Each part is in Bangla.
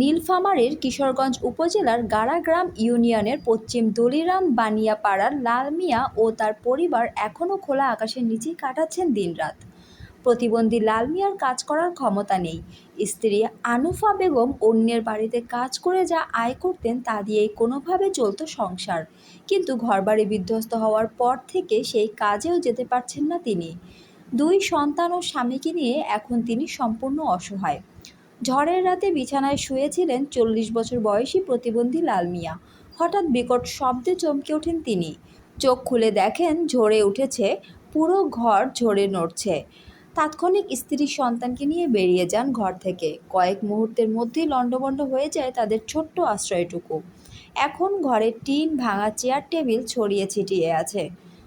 নীলফামারীর কিশোরগঞ্জ উপজেলার গাড়াগ্রাম ইউনিয়নের পশ্চিম দলিরাম বানিয়াপাড়ার লাল মিয়া ও তার পরিবার এখনও খোলা আকাশের নিচেই কাটাচ্ছেন দিনরাত। প্রতিবন্ধী লাল মিয়ার কাজ করার ক্ষমতা নেই। স্ত্রী আনুফা বেগম অন্যের বাড়িতে কাজ করে যা আয় করতেন তা দিয়েই কোনোভাবে চলত সংসার। কিন্তু ঘরবাড়ি বিধ্বস্ত হওয়ার পর থেকে সেই কাজেও যেতে পারছেন না তিনি। দুই সন্তান ও স্বামীকে নিয়ে এখন তিনি সম্পূর্ণ অসহায়। ঝড়ের রাতে বিছানায় শুয়েছিলেন চল্লিশ বছর বয়সী প্রতিবন্ধী লাল মিয়া। হঠাৎ বিকট শব্দে চমকে ওঠেন তিনি। চোখ খুলে দেখেন ঝরে উঠেছে, পুরো ঘর ঝরে নড়ছে। তাৎক্ষণিক স্ত্রী সন্তানকে নিয়ে বেরিয়ে যান ঘর থেকে। কয়েক মুহূর্তের মধ্যেই লণ্ডভণ্ড হয়ে যায় তাদের ছোট্ট আশ্রয়টুকু। এখন ঘরে টিন, ভাঙা চেয়ার, টেবিল ছড়িয়ে ছিটিয়ে আছে।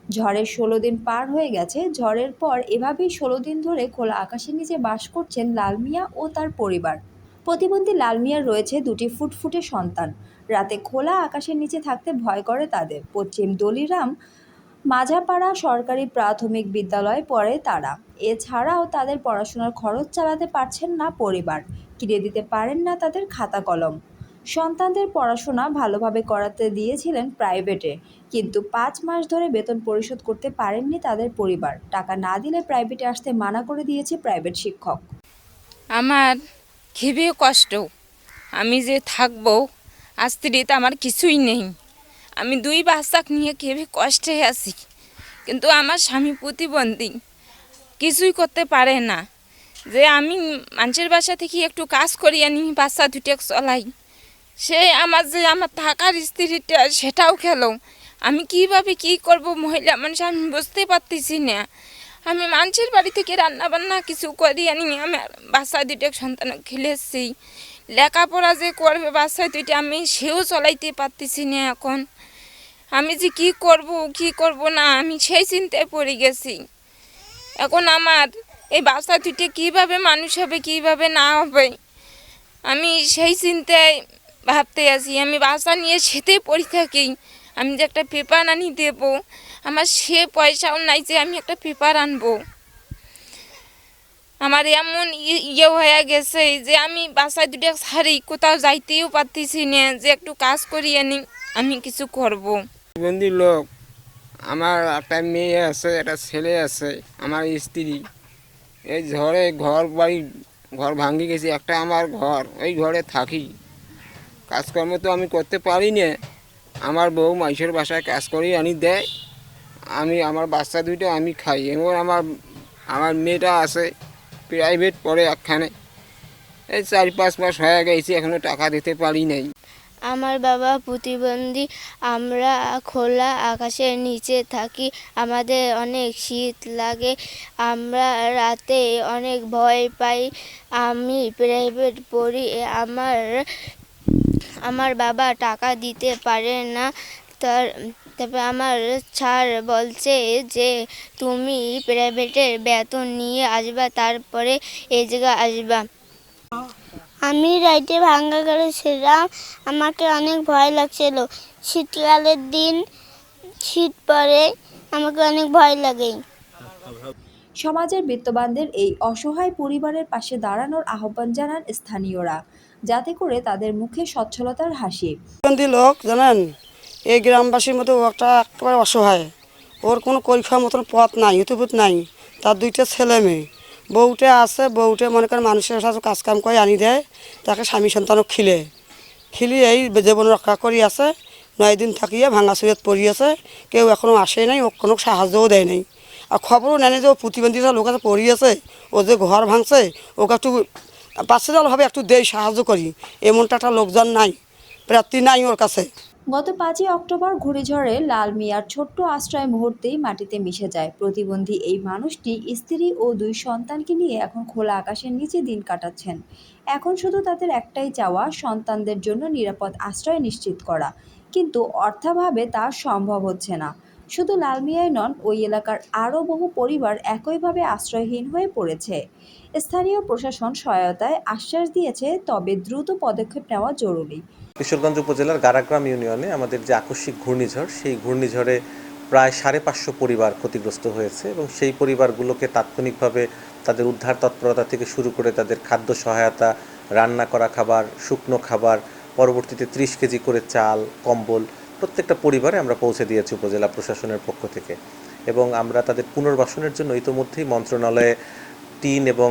ঝড়ের ষোলো দিন পার হয়ে গেছে। ঝড়ের পর এভাবেই ষোলো দিন ধরে খোলা আকাশের নিচে বাস করছেন লাল মিয়া ও তার পরিবার। প্রতিবন্ধী লাল মিয়ার রয়েছে দুটি ফুটফুটে সন্তান। রাতে খোলা আকাশের নিচে থাকতে ভয় করে তাদের। পশ্চিম দলিরাম মাঝাপাড়া সরকারি প্রাথমিক বিদ্যালয়ে পড়ে তারা। এছাড়াও তাদের পড়াশোনার খরচ চালাতে পারছেন না পরিবার। কিনে দিতে পারেন না তাদের খাতা কলম। সন্তানদের পড়াশোনা ভালোভাবে করাতে দিয়েছিলেন প্রাইভেটে। কিন্তু পাঁচ মাস ধরে বেতন পরিশোধ করতে পারেননি তাদের পরিবার। টাকা না দিলে প্রাইভেটে আসতে মানা করে দিয়েছে প্রাইভেট শিক্ষক। আমার খুবই কষ্ট। আমি যে থাকব স্ত্রীতে আমার কিছুই নেই। আমি দুই বাচ্চাকে নিয়ে খুবই কষ্টে আছি। কিন্তু আমার স্বামী প্রতিবন্ধী, কিছুই করতে পারে না। যে আমি মানুষের বাসা থেকে একটু কাজ করি আনি বাচ্চা দুটো চলাই। সে আমার যে আমার থাকার স্ত্রীটা, সেটাও খেলো। আমি কীভাবে কি করব মহিলা মানুষ, আমি বুঝতে পারতেছি না। আমি মানুষের বাড়ি থেকে রান্না বান্না কিছু করি আনি আমি বাচ্চা দুটো সন্তান খেলেছি। লেখাপড়া যে করবে বাচ্চা দুইটা, আমি সেও চলাইতে পারতেছি না এখন। আমি যে কি করব কি করব না, আমি সেই চিন্তায় পড়ে গেছি। এখন আমার এই বাচ্চা দুইটা কীভাবে মানুষ হবে, কীভাবে না হবে, আমি সেই চিন্তায় ভাবতে আছি আমি বাসা নিয়ে সেতে পড়ে থাকি। আমি যে একটা পেপার আনি দেব, আমার সে পয়সাও নাই যে আমি একটা পেপার আনব। আমার এমন ইয়ে হয়ে গেছে যে আমি বাসায় দুটো ছাড়ি কোথাও যাইতেও পারতেছি না, যে একটু কাজ করিয়ে নি, আমি কিছু করব। বন্ধু লোক, আমার একটা মেয়ে আছে, একটা ছেলে আছে, আমার স্ত্রী। এই ঝড়ে ঘর বাড়ি, ঘর ভাঙি গেছে, একটা আমার ঘর ওই ঘরে থাকি। কাজকর্ম তো আমি করতে পারি না আমার বউ মাইসের বাসায় কাজ করে আনি দেয়। আমি, আমার বাচ্চা দুটো আমি খাই। এবং আমার আমার মেয়েটা আছে প্রাইভেট পড়ে একখানে। এই চার পাঁচ মাস হয়ে গেছে এখনও টাকা দিতে পারি নাই। আমার বাবা প্রতিবন্ধী, আমরা খোলা আকাশের নিচে থাকি, আমাদের অনেক শীত লাগে, আমরা রাতে অনেক ভয় পাই, আমি প্রাইভেট পড়ি, আমার আমার বাবা টাকা দিতে পারে না। তার, তারপর আমার স্যার বলছে যে, তুমি প্রাইভেটের বেতন নিয়ে আসবা, তারপরে এই জায়গায় আসবা। আমি রাইতে ভাঙ্গা করেছিলাম আমাকে অনেক ভয় লাগছিল। শীতকালের দিন শীত পড়ে, আমাকে অনেক ভয় লাগে। সমাজের বিত্তবানদের এই অসহায় পরিবারের পাশে দাঁড়ানোর আহ্বান জানান স্থানীয়রা। যাতে করে তাদের মুখে সচ্ছলতার হাসি। লোক, জানেন? এই গ্রামবাসীর মধ্যে একটা একেবারে অসহায়। ওর কোনো পরীক্ষার মতন পথ নাই ইউটিউব নাই। তার দুইটা ছেলে মেয়ে। বউটে আছে বউটে মনে করেন মানুষের সাথে কাজ কাম করে আনি দেয়, তাকে স্বামী সন্তানও খিলে। খিলি এই জীবন রক্ষা করি আছে, নয় দিন থাকিয়ে ভাঙা পড়ি আছে, কেউ এখনও আসে নাই, ও কোনো সাহায্যও দেয় নাই। আর খবরও নেয় যে ও প্রতিবন্ধী লোক আছে পড়ি আছে, ও যে ঘর ভাঙছে, ওকে একটু পার্সোনালভাবে একটু দেই, সাহায্য করি। এমনটা একটা লোকজন নাই, প্রার্থী নাই ওর কাছে। গত পাঁচই অক্টোবর ঘূর্ণিঝড়ে লাল মিয়ার ছোট্ট আশ্রয় মুহূর্তেই মাটিতে মিশে যায়। প্রতিবন্ধী এই মানুষটি স্ত্রী ও দুই সন্তানকে নিয়ে এখন খোলা আকাশের নিচে দিন কাটাচ্ছেন। এখন শুধু তাদের একটাই চাওয়া, সন্তানদের জন্য নিরাপদ আশ্রয় নিশ্চিত করা। কিন্তু অর্থাভাবে তা সম্ভব হচ্ছে না। শুধু লালমিয়ায় নন, ওই এলাকার আরও বহু পরিবার একইভাবে আশ্রয়হীন হয়ে পড়েছে। স্থানীয় প্রশাসন সহায়তায় আশ্বাস দিয়েছে, তবে দ্রুত পদক্ষেপ নেওয়া জরুরি। কিশোরগঞ্জ উপজেলার গারাগ্রাম ইউনিয়নে আমাদের যে আকস্মিক ঘূর্ণিঝড়, সেই ঘূর্ণিঝড়ে প্রায় সাড়ে পাঁচশো পরিবার ক্ষতিগ্রস্ত হয়েছে এবং সেই পরিবারগুলোকে তাৎক্ষণিকভাবে তাদের উদ্ধার তৎপরতা থেকে শুরু করে তাদের খাদ্য সহায়তা, রান্না করা খাবার, শুকনো খাবার, পরবর্তীতে ত্রিশ কেজি করে চাল, কম্বল প্রত্যেকটা পরিবারে আমরা পৌঁছে দিয়েছি উপজেলা প্রশাসনের পক্ষ থেকে। এবং আমরা তাদের পুনর্বাসনের জন্য ইতোমধ্যেই মন্ত্রণালয়ে টিন এবং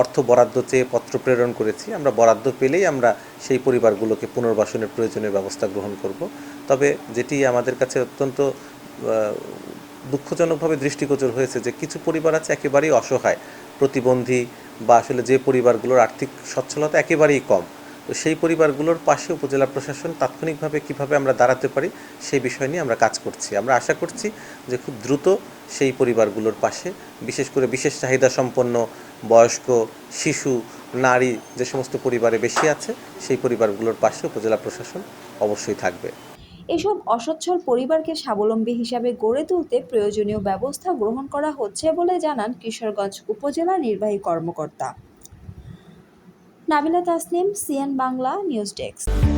অর্থ বরাদ্দ চেয়ে পত্র প্রেরণ করেছি। আমরা বরাদ্দ পেলেই আমরা সেই পরিবারগুলোকে পুনর্বাসনের প্রয়োজনীয় ব্যবস্থা গ্রহণ করব। তবে যেটি আমাদের কাছে অত্যন্ত দুঃখজনকভাবে দৃষ্টিগোচর হয়েছে যে কিছু পরিবার আছে একেবারেই অসহায়। প্রতিবন্ধী বা আসলে যে পরিবারগুলোর আর্থিক সচ্ছলতা একেবারেই কম। তো সেই পরিবারগুলোর পাশে উপজেলা প্রশাসন তাৎক্ষণিকভাবে কীভাবে আমরা দাঁড়াতে পারি, সেই বিষয় নিয়ে আমরা কাজ করছি। আমরা আশা করছি যে খুব দ্রুত সেই পরিবারগুলোর পাশে, বিশেষ করে বিশেষ চাহিদা সম্পন্ন বয়স্ক, শিশু, নারী যে সমস্ত পরিবারে বেশি আছে, সেই পরিবারগুলোর পাশে উপজেলা প্রশাসন অবশ্যই থাকবে। এসব অসচ্ছল পরিবারকে স্বাবলম্বী হিসাবে গড়ে তুলতে প্রয়োজনীয় ব্যবস্থা গ্রহণ করা হচ্ছে বলে জানান কিশোরগঞ্জ উপজেলা নির্বাহী কর্মকর্তা। Nabila Tasnim CN Bangla news desk.